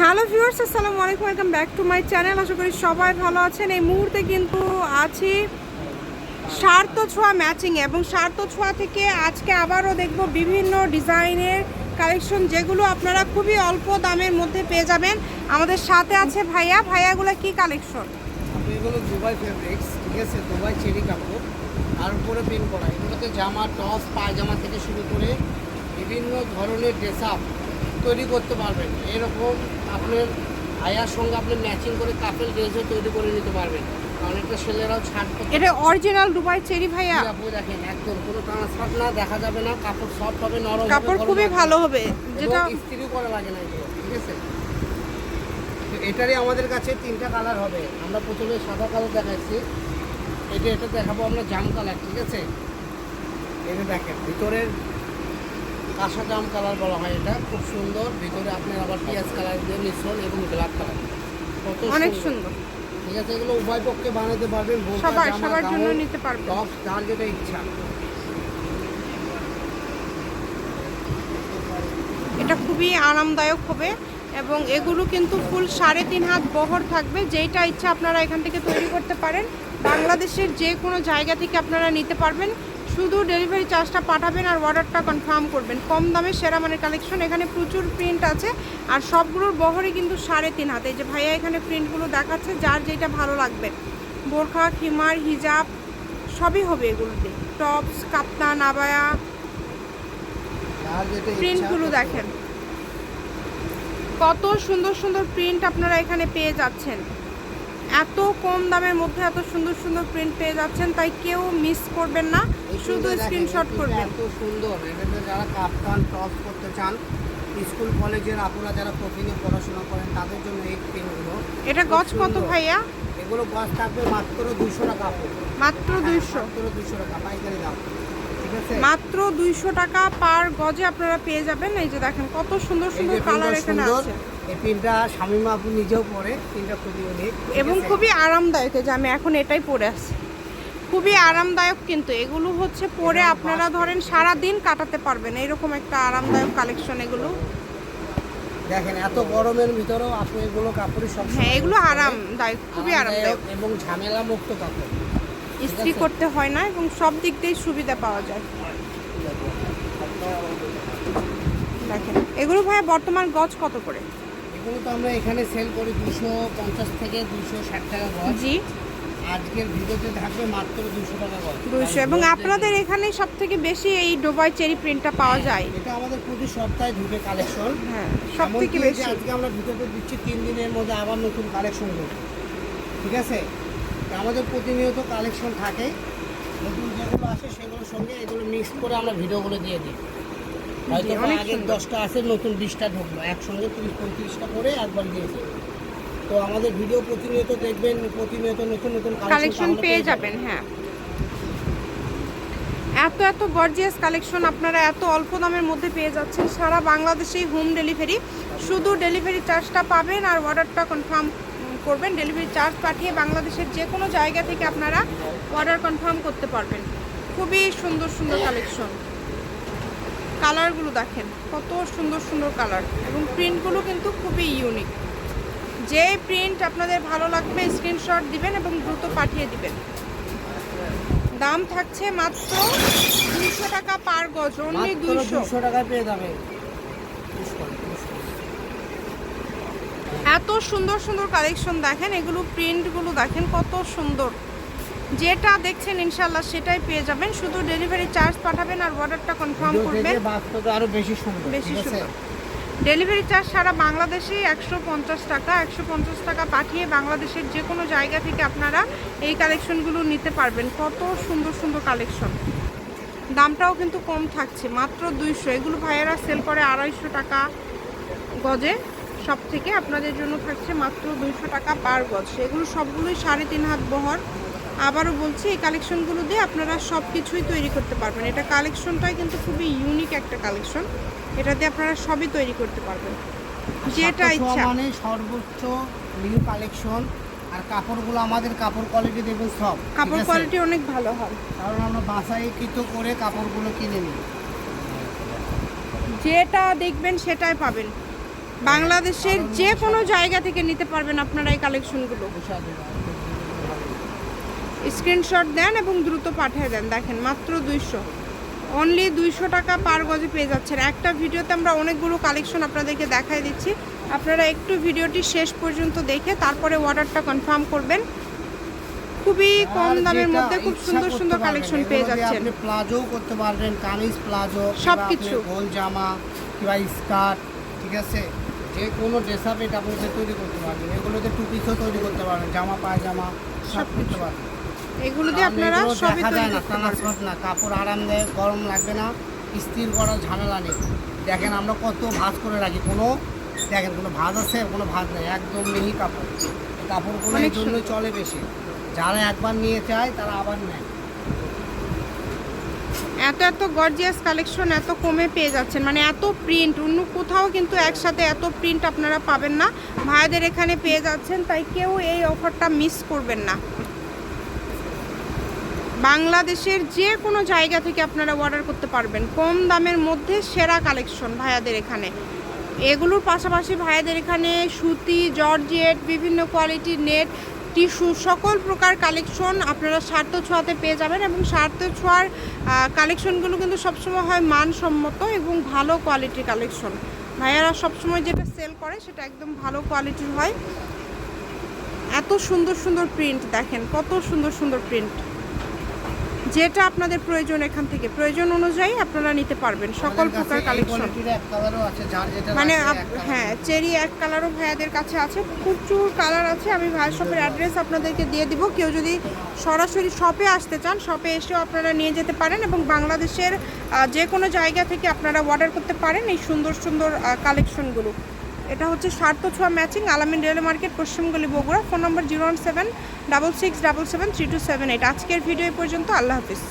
Hello viewers, আসসালামু আলাইকুম, welcome back to my channel. আশা করি সবাই ভালো আছেন। এই মুহূর্তে কিন্তু আছি স্বার্থ ছোঁয়া ম্যাচিং এবং স্বার্থ ছোঁয়া থেকে আজকে আবারও দেখব বিভিন্ন ডিজাইনের কালেকশন যেগুলো আপনারা খুবই অল্প দামের মধ্যে পেয়ে যাবেন। আমাদের সাথে আছে ভাইয়া। ভাইয়াগুলো কি কালেকশন এগুলো দুবাই ফেব্রিক্স ঠিক আছে? দুবাই চেরি কাপড়, আর উপরে প্রিন্ট করা। এগুলোতে জামা টস পায়জামা থেকে শুরু করে বিভিন্ন ধরনের ড্রেস আপ তৈরি করতে পারবেন। এরকম আপনার আয়ার সঙ্গে আপনি ম্যাচিং করে কাপেল ড্রেসও তৈরি করে নিতে পারবেন। কারণ একটা ছেলেরাও ছাড় এটা অরিজিনাল দুবাই চেরি ভাইয়া। আপনি দেখেন একদম কোনো ট্রান্সফার না দেখা যাবে না কাপড় সফট হবে নরম কাপড় খুবই ভালো হবে। যেটা এবং ইস্ত্রিও করা লাগে না ঠিক আছে? তো এটারই আমাদের কাছে তিনটা কালার হবে। আমরা প্রথমে সাদা কালার দেখাচ্ছি এটা এটা দেখাবো আমরা জাম কালার ঠিক আছে? এটা দেখেন ভিতরের কাঁসা জাম কালার বলা হয় এটা। খুব সুন্দর। ভিতরে আপনার আবার পেঁয়াজ কালার দিয়ে মিশ্রণ এবং ব্ল্যাক কালার। কত অনেক সুন্দর। ঠিক আছে এগুলো উভয় পক্ষে বানাতে পারবেন। সবার সবার জন্য নিতে পারবেন। টপ যার যেটা ইচ্ছা। এটা খুবই আরামদায়ক হবে এবং এগুলো কিন্তু ফুল সাড়ে তিন হাত বহর থাকবে। যেইটা ইচ্ছা আপনারা এখান থেকে তৈরি করতে পারেন। বাংলাদেশের যে কোনো জায়গা থেকে আপনারা নিতে পারবেন। শুধু ডেলিভারি চার্জটা পাঠাবেন আর অর্ডারটা কনফার্ম করবেন। কম দামে সেরা মানের কালেকশন এখানে প্রচুর প্রিন্ট আছে। আর সবগুলোর বহরই কিন্তু সাড়ে তিন হাতে। যে ভাইয়া এখানে প্রিন্টগুলো দেখাচ্ছে যার যেটা ভালো লাগবে। বোরখা খিমার হিজাব সবই হবে এগুলোতে। টপস কাপ্তান আবায়া। প্রিন্টগুলো দেখেন। কত সুন্দর সুন্দর প্রিন্ট আপনারা এখানে পেয়ে যাচ্ছেন। এত কম দামের মধ্যে এত সুন্দর সুন্দর প্রিন্ট পেয়ে যাচ্ছেন তাই কেউ মিস করবেন না। শুধু স্ক্রিনশট করবেন। এত সুন্দর এটাতে যারা কাপ্তান টপ করতে চান স্কুল কলেজের আপুরা যারা কোচিংয়ে পড়াশোনা করেন তাদের জন্য এই প্রিন্টগুলো এটা গজ কত ভাইয়া? এগুলো গজ থাকবে মাত্র দুশো টাকা। মাত্র দুইশো। মাত্র দুশো টাকা পাইকারি দাম। মাত্র দুইশো টাকা পার গজে আপনারা পেয়ে যাবেন। এই যে দেখেন কত সুন্দর সুন্দর কালার এখানে আছে। এই প্রিন্টটা শামিমা আপু নিজেও পরে প্রিন্টটা খুবই ইউনিক এবং খুবই আরামদায়ক যে আমি এখন এটাই পরে আছি। খুবই আরামদায়ক কিন্তু এগুলো হচ্ছে পরে আপনারা ধরেন সারা দিন কাটাতে পারবেন। এরকম একটা আরামদায়ক কালেকশন এগুলো। দেখেন এত গরমের ভিতরেও আপনি এগুলো কাপড়ই সব হ্যাঁ এগুলো আরামদায়ক খুবই আরামদায়ক এবং ঝামেলা মুক্ত কাপড়। ইস্ত্রি করতে হয় না এবং সব দিক দিয়েই সুবিধা পাওয়া যায়। দেখেন এগুলো ভাইয়া বর্তমান গজ কত করে? এগুলো তো আমরা এখানে সেল করি দুশো পঞ্চাশ থেকে দুশো ষাট টাকা গজ। জি। আজকের ভিডিওতে থাকবে মাত্র দুশো টাকা গজ। দুইশো এবং আপনাদের এখানেই সব থেকে বেশি এই ডোবাই চেরি প্রিন্টটা পাওয়া যায়? এটা আমাদের প্রতি সপ্তাহে ঢুকে কালেকশন হ্যাঁ সব থেকে বেশি। আজকে আমরা ভিডিওতে দিচ্ছি তিন দিনের মধ্যে আবার নতুন কালেকশন ঠিক আছে? আমাদের প্রতিনিয়ত কালেকশন থাকে। নতুন যেগুলো আসে সেগুলোর সঙ্গে এগুলো মিক্স করে আমরা ভিডিওগুলো দিয়ে দিই। হয়তো আগের দশটা আছে নতুন বিশটা ঢুকলো। একসঙ্গে তিরিশ পঁয়ত্রিশটা করে একবার দিয়েছে তো আমাদের ভিডিও প্রতিনিয়ত দেখবেন প্রতিনিয়ত নতুন নতুন কালেকশন পেয়ে যাবেন হ্যাঁ। এত এত গর্জিয়াস কালেকশন আপনারা এত অল্প দামের মধ্যে পেয়ে যাচ্ছেন। সারা বাংলাদেশেই হোম ডেলিভারি শুধু ডেলিভারি চার্জটা পাবেন আর অর্ডারটা কনফার্ম করবেন ডেলিভারি চার্জ পাঠিয়ে বাংলাদেশের যে কোনো জায়গা থেকে আপনারা অর্ডার কনফার্ম করতে পারবেন। খুবই সুন্দর সুন্দর কালেকশন কালারগুলো দেখেন কত সুন্দর সুন্দর কালার এবং প্রিন্টগুলো কিন্তু খুবই ইউনিক যে প্রিন্ট আপনাদের ভালো লাগবে স্ক্রিনশট দিবেন এবং দ্রুত পাঠিয়ে দিবেন। দাম থাকছে মাত্র দুশো টাকা পার গজ অনলি দুইশো টাকায় পেয়ে যাবে Push করো, push করো। এত সুন্দর সুন্দর কালেকশন দেখেন এগুলো প্রিন্টগুলো দেখেন কত সুন্দর। যেটা দেখছেন ইনশাল্লাহ সেটাই পেয়ে যাবেন শুধু ডেলিভারি চার্জ পাঠাবেন আর অর্ডারটা কনফার্ম করবেন। দেখে বাস্তবে আরও বেশি সুন্দর বেশি সুন্দর। ডেলিভারি চার্জ সারা বাংলাদেশে একশো পঞ্চাশ টাকা একশো পঞ্চাশ টাকা পাঠিয়ে বাংলাদেশের যে কোনো জায়গা থেকে আপনারা এই কালেকশনগুলো নিতে পারবেন। কত সুন্দর সুন্দর কালেকশন দামটাও কিন্তু কম থাকছে মাত্র দুইশো। এগুলো ভাইয়েরা সেল করে আড়াইশো টাকা গজে। সব থেকে আপনাদের জন্য থাকছে মাত্র দুইশো টাকা পার গজ। এগুলো সবগুলোই সাড়ে তিন হাত বহর। আবারও বলছি এই কালেকশনগুলো দিয়ে আপনারা সব কিছুই তৈরি করতে পারবেন। এটা কালেকশনটাই কিন্তু খুবই ইউনিক একটা কালেকশন। এটা দিয়ে আপনারা সবই তৈরি করতে পারবেন। যেটা ইচ্ছা। মানে সর্বোচ্চ নিউ কালেকশন আর কাপড়গুলো আমাদের কাপড় কোয়ালিটি দেখবেন সব কাপড় কোয়ালিটি অনেক ভালো হয়। কারণ আমরা বাসাইকৃত করে কাপড়গুলো কিনে নিই। যেটা দেখবেন সেটাই পাবেন। বাংলাদেশের যে কোনো জায়গা থেকে নিতে পারবেন আপনারা এই কালেকশনগুলো। স্ক্রিনশট দেন এবং দ্রুত পাঠিয়ে দেন। দেখেন মাত্র দুইশো। অনলি দুইশো টাকা পার গজে পেয়ে যাচ্ছেন। একটা ভিডিওতে আমরা অনেকগুলো কালেকশন আপনাদেরকে দেখাই দিচ্ছি। আপনারা একটু ভিডিওটি শেষ পর্যন্ত দেখে তারপরে অর্ডারটা কনফার্ম করবেন। খুবই কম দামের মধ্যে খুব সুন্দর সুন্দর কালেকশন পেয়ে যাচ্ছেন। আপনি প্লাজো করতে পারবেন কামিজ প্লাজো সবকিছু। গোল জামা কিংবা স্কার্ট ঠিক আছে? যে কোনো ড্রেস আপ এটা আপনি তৈরি করতে পারবেন। এগুলোতে টু পিসও তৈরি করতে পারবেন জামা পায়জামা সব করতে পারবেন। এগুলো দিয়ে আপনারা সবই তৈরি না করতে পারবেন। না কাপড় আরামদায়ক গরম লাগবে না স্থির করার ঝামেলা নেই। দেখেন আমরা কত ভাঁজ করে রাখি কোনো দেখেন কোনো ভাঁজ আছে কোনো ভাঁজ নেই একদম মিহি কাপড়। কাপড়গুলো এই জন্যই চলে বেশি। যারা একবার নিয়ে চায় তারা আবার নেয়। এত এত গর্জিয়াস কালেকশন এত কমে পেয়ে যাচ্ছেন। মানে এত প্রিন্ট অন্য কোথাও কিন্তু একসাথে এত প্রিন্ট আপনারা পাবেন না। ভাইদের এখানে পেয়ে যাচ্ছেন, তাই কেউ এই অফারটা মিস করবেন না। বাংলাদেশের যে কোনো জায়গা থেকে আপনারা অর্ডার করতে পারবেন। কম দামের মধ্যে সেরা কালেকশন ভাইয়াদের এখানে। এগুলোর পাশাপাশি ভাইয়াদের এখানে সুতি, জর্জেট, বিভিন্ন কোয়ালিটির নেট টিস্যু সকল প্রকার কালেকশন আপনারা সার্থ ছোঁয়াতে পেয়ে যাবেন এবং সার্থ ছোঁয়ার কালেকশনগুলো কিন্তু সবসময় হয় মানসম্মত এবং ভালো কোয়ালিটির কালেকশন ভাইয়ারা সবসময় যেটা সেল করে সেটা একদম ভালো কোয়ালিটির হয়। এত সুন্দর সুন্দর প্রিন্ট দেখেন, কত সুন্দর সুন্দর প্রিন্ট যেটা আপনাদের প্রয়োজন এখান থেকে। প্রয়োজন অনুযায়ী আপনারা নিতে পারবেন সকল প্রকার কালেকশন মানে। হ্যাঁ চেরি এক কালারও ভাইয়াদের কাছে আছে। প্রচুর কালার আছে আমি ভাইয়ের শপের অ্যাড্রেস আপনাদেরকে দিয়ে দিব। কেউ যদি সরাসরি শপে আসতে চান শপে এসেও আপনারা নিয়ে যেতে পারেন এবং বাংলাদেশের যে কোনো জায়গা থেকে আপনারা অর্ডার করতে পারেন এই সুন্দর সুন্দর কালেকশনগুলো এটা হচ্ছে স্বার্থ ছোঁয়া matching Alamin rail market পশ্চিমগলি Bogura. Phone number zero one seven double six double seven three two seven eight. আজকের ভিডিও পর্যন্ত, আল্লাহ হাফিজ।